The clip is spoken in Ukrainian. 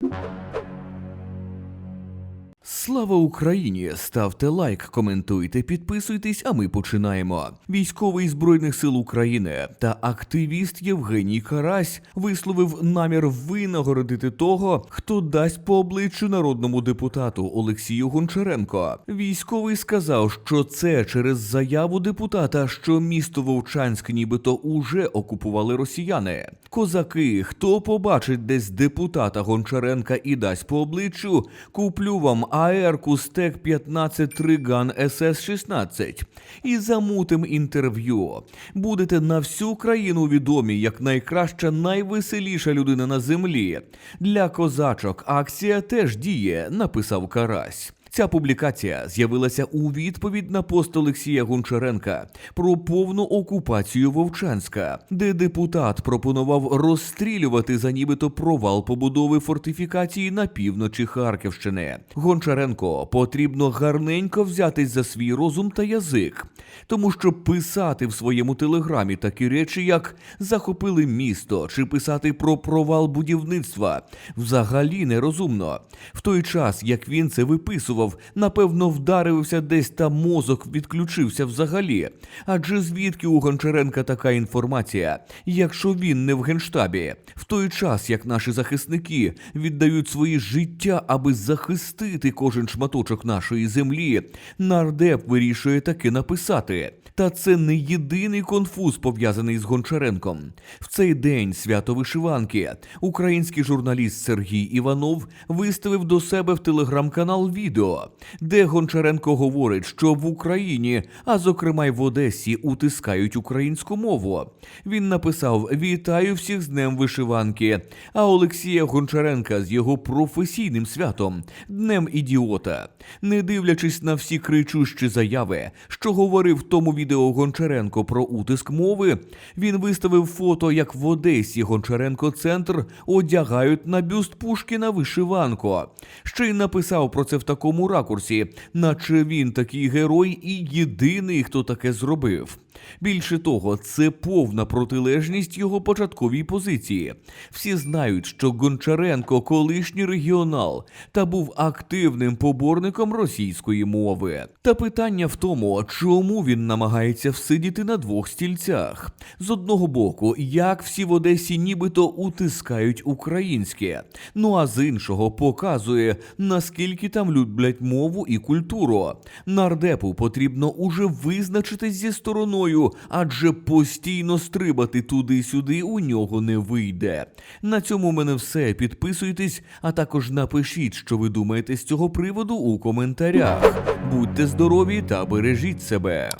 you Слава Україні! Ставте лайк, коментуйте, підписуйтесь, а ми починаємо. Військовий збройних сил України та активіст Євгеній Карась висловив намір винагородити того, хто дасть по обличчю народному депутату Олексію Гончаренко. Військовий сказав, що це через заяву депутата, що місто Вовчанськ нібито уже окупували росіяни. Козаки, хто побачить десь депутата Гончаренка і дасть по обличчю, куплю вам АЕР-ку стек 15 Триган СС-16 і замутим інтерв'ю. Будете на всю країну відомі як найкраща, найвеселіша людина на землі. Для козачок акція теж діє, написав Карась. Ця публікація з'явилася у відповідь на пост Олексія Гончаренка про повну окупацію Вовчанська, де депутат пропонував розстрілювати за нібито провал побудови фортифікації на півночі Харківщини. Гончаренко потрібно гарненько взятись за свій розум та язик, тому що писати в своєму телеграмі такі речі, як захопили місто, чи писати про провал будівництва, взагалі нерозумно. В той час, як він це виписував, напевно, вдарився десь та мозок відключився взагалі. Адже звідки у Гончаренка така інформація, якщо він не в генштабі, в той час як наші захисники віддають свої життя, аби захистити кожен шматочок нашої землі, нардеп вирішує таки написати. Та це не єдиний конфуз пов'язаний з Гончаренком. В цей день свято вишиванки український журналіст Сергій Іванов виставив до себе в телеграм-канал відео, де Гончаренко говорить, що в Україні, а зокрема й в Одесі, утискають українську мову. Він написав: Вітаю всіх з Днем вишиванки. А Олексія Гончаренка з його професійним святом Днем ідіота. Не дивлячись на всі кричущі заяви, що говорив в тому відео Гончаренко про утиск мови, він виставив фото, як в Одесі Гончаренко центр одягають на бюст Пушкіна вишиванку. Ще й написав про це в такому ракурсі, наче він такий герой і єдиний, хто таке зробив. Більше того, це повна протилежність його початковій позиції. Всі знають, що Гончаренко колишній регіонал та був активним поборником російської мови. Та питання в тому, чому він намагається всидіти на двох стільцях. З одного боку, як всі в Одесі нібито утискають українське, ну а з іншого показує, наскільки там люблять мову і культуру. Нардепу потрібно уже визначитись зі стороною, адже постійно стрибати туди-сюди у нього не вийде. На цьому в мене все. Підписуйтесь, а також напишіть, що ви думаєте з цього приводу у коментарях. Будьте здорові та бережіть себе.